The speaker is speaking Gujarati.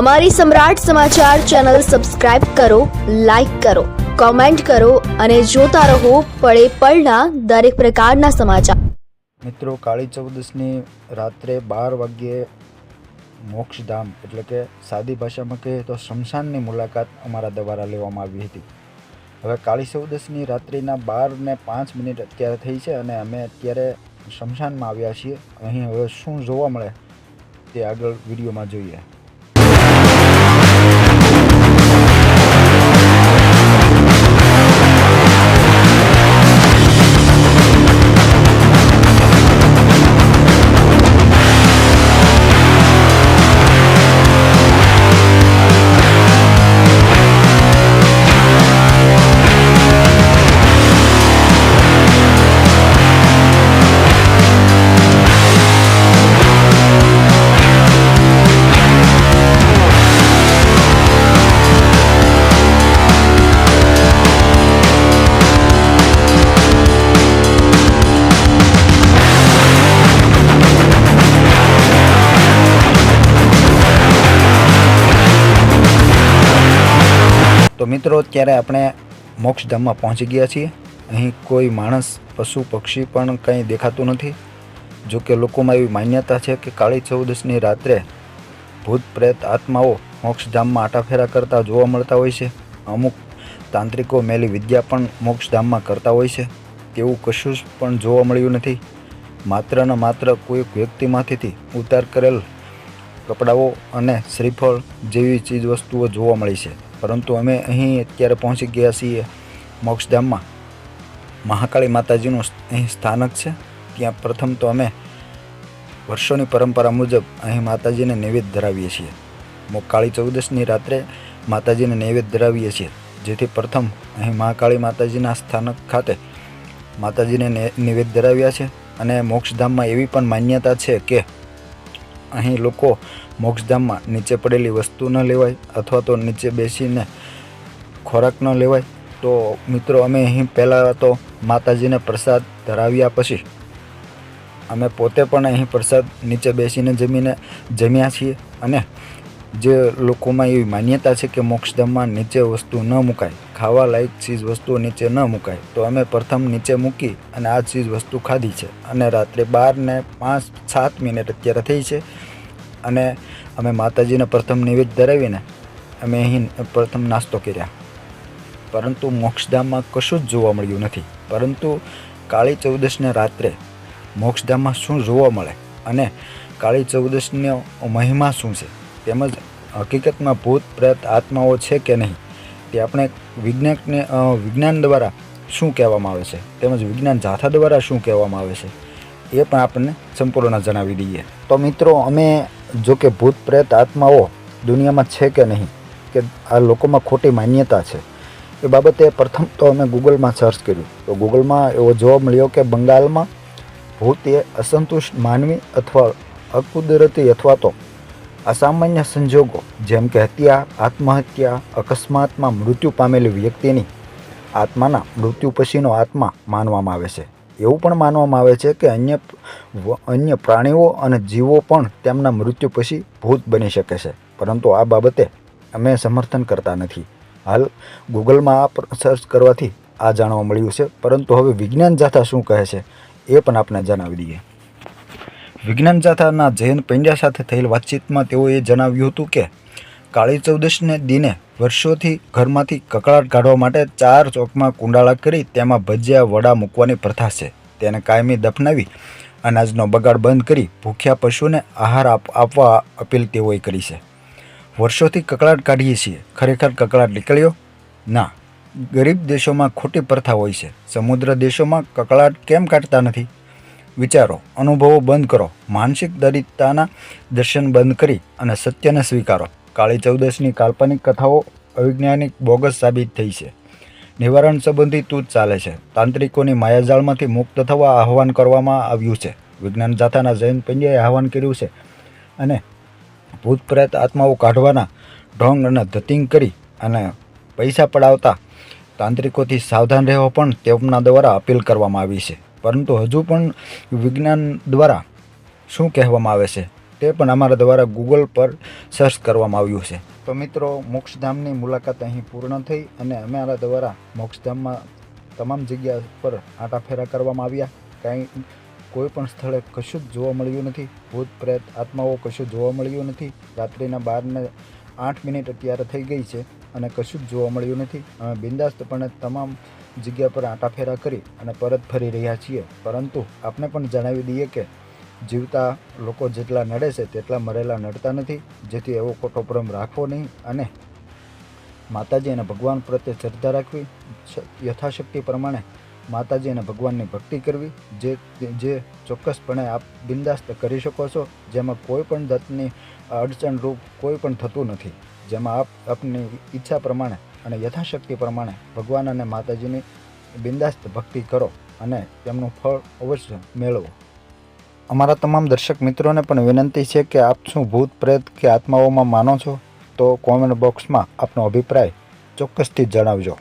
અમારી સમ્રાટ સમાચાર ચેનલ સબસ્ક્રાઇબ કરો, લાઇક કરો, કોમેન્ટ કરો અને જોતા રહો પળે પળના દરેક પ્રકારના સમાચાર. મિત્રો, કાળી ચૌદસની રાત્રે બાર વાગ્યે મોક્ષધામ, એટલે કે સાદી ભાષામાં કહીએ તો શમશાનની મુલાકાત અમારા દ્વારા લેવામાં આવી હતી. હવે કાળી ચૌદસની રાત્રિના બાર ને પાંચ મિનિટ અત્યારે થઈ છે અને અમે અત્યારે શમશાનમાં આવ્યા છીએ. અહીં હવે શું જોવા મળે તે આગળ વિડીયોમાં જોઈએ. તો મિત્રો, અત્યારે આપણે મોક્ષધામમાં પહોંચી ગયા છીએ. અહીં કોઈ માણસ, પશુ, પક્ષી પણ કંઈ દેખાતું નથી. જો કે લોકોમાં એવી માન્યતા છે કે કાળી ચૌદસની રાત્રે ભૂત પ્રેત આત્માઓ મોક્ષધામમાં આટાફેરા કરતા જોવા મળતા હોય છે. અમુક તાંત્રિકો મેલી વિદ્યા પણ મોક્ષધામમાં કરતા હોય છે. તેવું કશું જ પણ જોવા મળ્યું નથી. માત્ર ને માત્ર કોઈ વ્યક્તિમાંથી ઉતાર કરેલ કપડાઓ અને શ્રીફળ જેવી ચીજ વસ્તુઓ જોવા મળી છે. પરંતુ અમે અહીં અત્યારે પહોંચી ગયા છીએ મોક્ષધામમાં. મહાકાળી માતાજીનું અહીં સ્થાનક છે. ત્યાં પ્રથમ તો અમે વર્ષોની પરંપરા મુજબ અહીં માતાજીને નૈવેદ્ય ધરાવીએ છીએ. કાળી ચૌદસની રાત્રે માતાજીને નૈવેદ્ય ધરાવીએ છીએ, જેથી પ્રથમ અહીં મહાકાળી માતાજીના સ્થાનક ખાતે માતાજીને નૈવેદ્ય ધરાવ્યા છે. અને મોક્ષધામમાં એવી પણ માન્યતા છે કે અહીં લોકો મોક્ષધામમાં નીચે પડેલી વસ્તુ ન લેવાય અથવા તો નીચે બેસીને ખોરાક ન લેવાય, તો મિત્રો અમે અહીં પહેલાં તો માતાજીને પ્રસાદ ધરાવ્યા પછી અમે પોતે પણ અહીં પ્રસાદ નીચે બેસીને જમીને જમ્યા છીએ અને જે લોકોમાં એવી માન્યતા છે કે મોક્ષધામમાં નીચે વસ્તુ ન મુકાય, ખાવા લાયક ચીજ વસ્તુઓ નીચે ન મુકાય, તો અમે પ્રથમ નીચે મૂકી અને આ ચીજ વસ્તુ ખાધી છે. અને રાત્રે બાર ને પાંચ સાત મિનિટ અત્યારે થઈ છે. અને અમે માતાજીને પ્રથમ નિવેદ ધરાવીને અમે અહીં પ્રથમ નાસ્તો કર્યા. પરંતુ મોક્ષધામમાં કશું જ જોવા મળ્યું નથી. પરંતુ કાળી ચૌદશને રાત્રે મોક્ષધામમાં શું જોવા મળે અને કાળી ચૌદશનો મહિમા શું છે? તેમજ હકીકતમાં ભૂત, પ્રેત, આત્માઓ છે કે નહીં? તે આપણે વિજ્ઞાનને વિજ્ઞાન દ્વારા શું કહેવામાં આવે છે? તેમજ વિજ્ઞાન જાથા દ્વારા શું કહેવામાં આવે છે? એ પણ આપણને સંપૂર્ણ જણાવી દઈએ. તો મિત્રો, અમે જો કે ભૂત પ્રેત આત્માઓ દુનિયામાં છે કે નહીં, કે આ લોકોમાં ખોટી માન્યતા છે, એ બાબતે પ્રથમ તો અમે ગૂગલમાં સર્ચ કર્યું. તો ગૂગલમાં એવો જોવા મળ્યો કે બંગાળમાં ભૂત અસંતુષ્ટ માનવી અથવા અકુદરતી અથવા તો અસામાન્ય સંજોગો, જેમ કે હત્યા, આત્મહત્યા, અકસ્માતમાં મૃત્યુ પામેલી વ્યક્તિની આત્માના મૃત્યુ પછીનો આત્મા માનવામાં આવે છે. એવું પણ માનવામાં આવે છે કે અન્ય અન્ય પ્રાણીઓ અને જીવો પણ તેમના મૃત્યુ પછી ભૂત બની શકે છે. પરંતુ આ બાબતે અમે સમર્થન કરતા નથી. હાલ ગૂગલમાં આ સર્ચ કરવાથી આ જાણવા મળ્યું છે. પરંતુ હવે વિજ્ઞાન જાથા શું કહે છે એ પણ આપણે જણાવી દઈએ. વિજ્ઞાન જાથાના જૈન પંડ્યા સાથે થયેલ વાતચીતમાં તેઓએ જણાવ્યું હતું કે કાળી ચૌદશને દિને વર્ષોથી ઘરમાંથી કકળાટ કાઢવા માટે ચાર ચોકમાં કુંડાળા કરી તેમાં ભજીયા, વડા મૂકવાની પ્રથા છે. તેને કાયમી દફનાવી અનાજનો બગાડ બંધ કરી ભૂખ્યા પશુને આહાર આપ, આપવા અપીલ તેઓએ કરી છે. વર્ષોથી કકળાટ કાઢીએ છીએ. ખરેખર કકળાટ નીકળ્યો? ના. ગરીબ દેશોમાં ખોટી પ્રથા હોય છે. સમુદ્ર દેશોમાં કકળાટ કેમ કાઢતા નથી? વિચારો, અનુભવો બંધ કરો. માનસિક દરિદ્રતાના દર્શન બંધ કરી અને સત્યને સ્વીકારો. કાળી ચૌદશની કાલ્પનિક કથાઓ અવૈજ્ઞાનિક બોગસ સાબિત થઈ છે. નિવારણ સંબંધી તૂટ ચાલે છે. તાંત્રિકોની માયાજાળમાંથી મુક્ત થવા આહવાન કરવામાં આવ્યું છે. વિજ્ઞાન જાથાના જૈન પંડ્યાએ આહવાન કર્યું છે અને ભૂત આત્માઓ કાઢવાના ઢોંગ અને ધતિંગ કરી અને પૈસા પડાવતા તાંત્રિકોથી સાવધાન રહેવા પણ તેમના દ્વારા અપીલ કરવામાં આવી છે. પરંતુ હજુ પણ વિજ્ઞાન દ્વારા શું કહેવામાં આવે છે? તે પણ અમારા દ્વારા ગૂગલ પર સર્ચ કરવામાં આવ્યું છે. તો મિત્રો, મોક્ષધામની મુલાકાત અહીં પૂર્ણ થઈ અને અમારા દ્વારા મોક્ષધામમાં તમામ જગ્યા પર આંટાફેરા કરવામાં આવ્યા. કાંઈ કોઈ પણ સ્થળે કશું જ જોવા મળ્યું નથી. ભૂત, પ્રેત, આત્માઓ કશું જોવા મળ્યું નથી. રાત્રિના બારને આઠ મિનિટ અત્યારે થઈ ગઈ છે અને કશું જ જોવા મળ્યું નથી. અમે બિંદાસ્તપણે તમામ જગ્યા પર આંટાફેરા કરી અને પરત ફરી રહ્યા છીએ. પરંતુ આપણે પણ જણાવી દઈએ કે જીવતા લોકો જેટલા નડે છે તેટલા મરેલા નડતા નથી. જેથી એવો ખોટો ભ્રમ રાખવો નહીં અને માતાજી અને ભગવાન પ્રત્યે શ્રદ્ધા રાખવી. યથાશક્તિ પ્રમાણે માતાજી અને ભગવાનની ભક્તિ કરવી. જે જે ચોક્કસપણે આપ બિંદાસ્ત કરી શકો છો. જેમાં કોઈ પણ જાતની અડચણરૂપ કોઈ પણ થતું નથી. જેમાં આપ આપની ઈચ્છા પ્રમાણે અને યથાશક્તિ પ્રમાણે ભગવાન અને માતાજીની બિંદાસ્ત ભક્તિ કરો અને તેમનું ફળ અવશ્ય મેળવો. અમારા તમામ દર્શક મિત્રોને પણ વિનંતી છે કે આપ શું ભૂત પ્રેત કે આત્માઓમાં માનો છો, તો કોમેન્ટ બોક્સમાં આપનો અભિપ્રાય ચોક્કસથી જણાવજો.